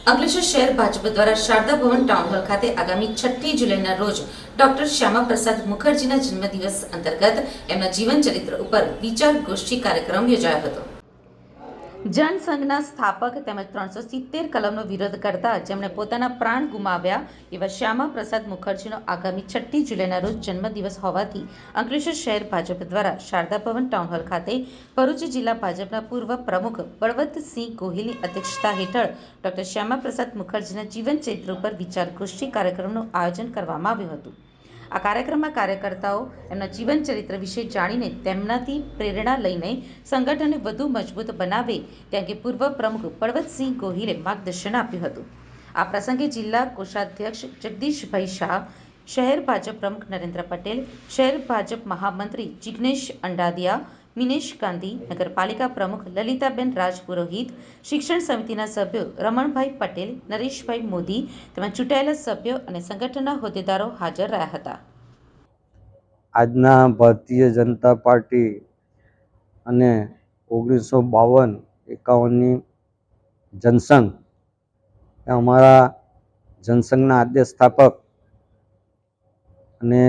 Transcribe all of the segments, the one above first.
અંકલેશ્વર શહેર ભાજપ દ્વારા શારદા ભવન town hall ખાતે આગામી છઠ્ઠી જુલાઈના રોજ ડોક્ટર શ્યામા પ્રસાદ મુખર્જીના જન્મદિવસ અંતર્ગત એમના જીવન ચરિત્ર ઉપર વિચાર ગોષ્ઠી કાર્યક્રમ યોજાયો હતો. જનસંઘના સ્થાપક તેમજ ત્રણસો સિત્તેર કલમનો વિરોધ કરતા જેમણે પોતાના પ્રાણ ગુમાવ્યા એવા શ્યામા પ્રસાદ મુખર્જીનો આગામી છઠ્ઠી જુલાઈના રોજ જન્મદિવસ હોવાથી અંકલેશ્વર શહેર ભાજપ દ્વારા શારદા ભવન ટાઉનહોલ ખાતે ભરૂચ જિલ્લા ભાજપના પૂર્વ પ્રમુખ બળવંતસિંહ ગોહિલની અધ્યક્ષતા હેઠળ ડોક્ટર શ્યામા પ્રસાદ મુખર્જીના જીવન ચરિત્ર ઉપર વિચાર ગોષ્ઠી કાર્યક્રમનું આયોજન કરવામાં આવ્યું હતું. આ કાર્યક્રમમાં કાર્યકર્તાઓ એમના જીવનચરિત્ર વિશે જાણીને તેમનાથી પ્રેરણા લઈને સંગઠનને વધુ મજબૂત બનાવે તે અંગે પૂર્વ પ્રમુખ બળવંતસિંહ ગોહિલે માર્ગદર્શન આપ્યું હતું. આ પ્રસંગે જિલ્લા કોષાધ્યક્ષ જગદીશભાઈ શાહ, શહેર ભાજપ પ્રમુખ નરેન્દ્ર પટેલ, શહેર ભાજપ મહામંત્રી જિગ્નેશ અંડાદિયા મિનેશ ગાંધી, નગરપાલિકા પ્રમુખ લલિતાબેન રાજપુરોહિત, શિક્ષણ સમિતિના સભ્યો રમણભાઈ પટેલ, નરેશભાઈ મોદી તેમજ ચૂંટાયેલા સભ્યો અને સંગઠનના હોદ્દેદારો હાજર રહ્યા હતા. આજના ભારતીય જનતા પાર્ટી અને ઓગણીસો બાવન એકાવનની જનસંઘ અમારા જનસંઘના આદ્ય સ્થાપક અને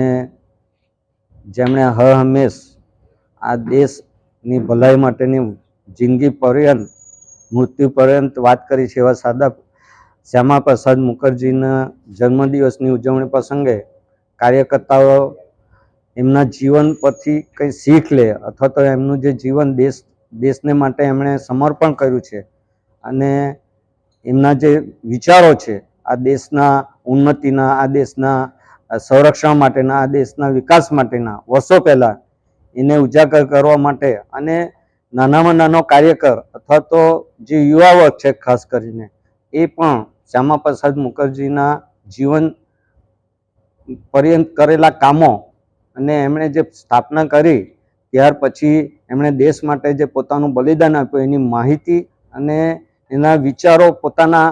જેમણે હર હંમેશ આ દેશની ભલાઈ માટેની જિંદગી પર્યંત, મૃત્યુ પર્યંત વાત કરી છે એવા સાદા શ્યામા પ્રસાદ મુખર્જીના જન્મદિવસની ઉજવણી પ્રસંગે કાર્યકર્તાઓ એમના જીવન પરથી કંઈ શીખ લે અથવા તો એમનું જે જીવન દેશ, દેશને માટે એમણે સમર્પણ કર્યું છે અને એમના જે વિચારો છે, આ દેશના ઉન્નતિના, આ દેશના સંરક્ષણ માટેના, આ દેશના વિકાસ માટેના વર્ષો પહેલાં એને ઉજાગર કરવા માટે અને નાનામાં નાનો કાર્યકર અથવા તો જે યુવા વર્ગ છે, ખાસ કરીને, એ પણ શ્યામા પ્રસાદ મુખર્જીના જીવન પર્યંત કરેલા કામો અને એમણે જે સ્થાપના કરી, ત્યાર પછી એમણે દેશ માટે જે પોતાનું બલિદાન આપ્યું, એની માહિતી અને એના વિચારો પોતાના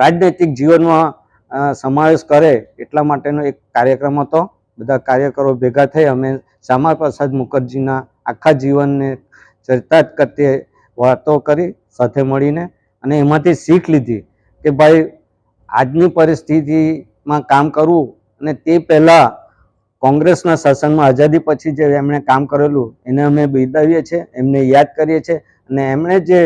રાજનૈતિક જીવનમાં સમાવેશ કરે એટલા માટેનો એક કાર્યક્રમ હતો. બધા કાર્યકરો ભેગા થઈ અમે શ્યામા પ્રસાદ મુખર્જીના આખા જીવનને ચરિતાર્થ કરતે વાતો કરી, સાથે મળીને અને એમાંથી શીખ લીધી કે ભાઈ, આજની પરિસ્થિતિમાં કામ કરવું અને તે પહેલાં કોંગ્રેસના શાસનમાં આઝાદી પછી જે એમણે કામ કરેલું, એને અમે બિરદાવીએ છીએ, એમને યાદ કરીએ છીએ અને એમણે જે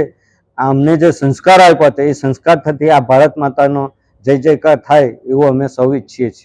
અમને જે સંસ્કાર આપ્યા હતા, એ સંસ્કાર થકી આ ભારત માતાનો જય જયકાર થાય એવું અમે સૌ ઈચ્છીએ છીએ.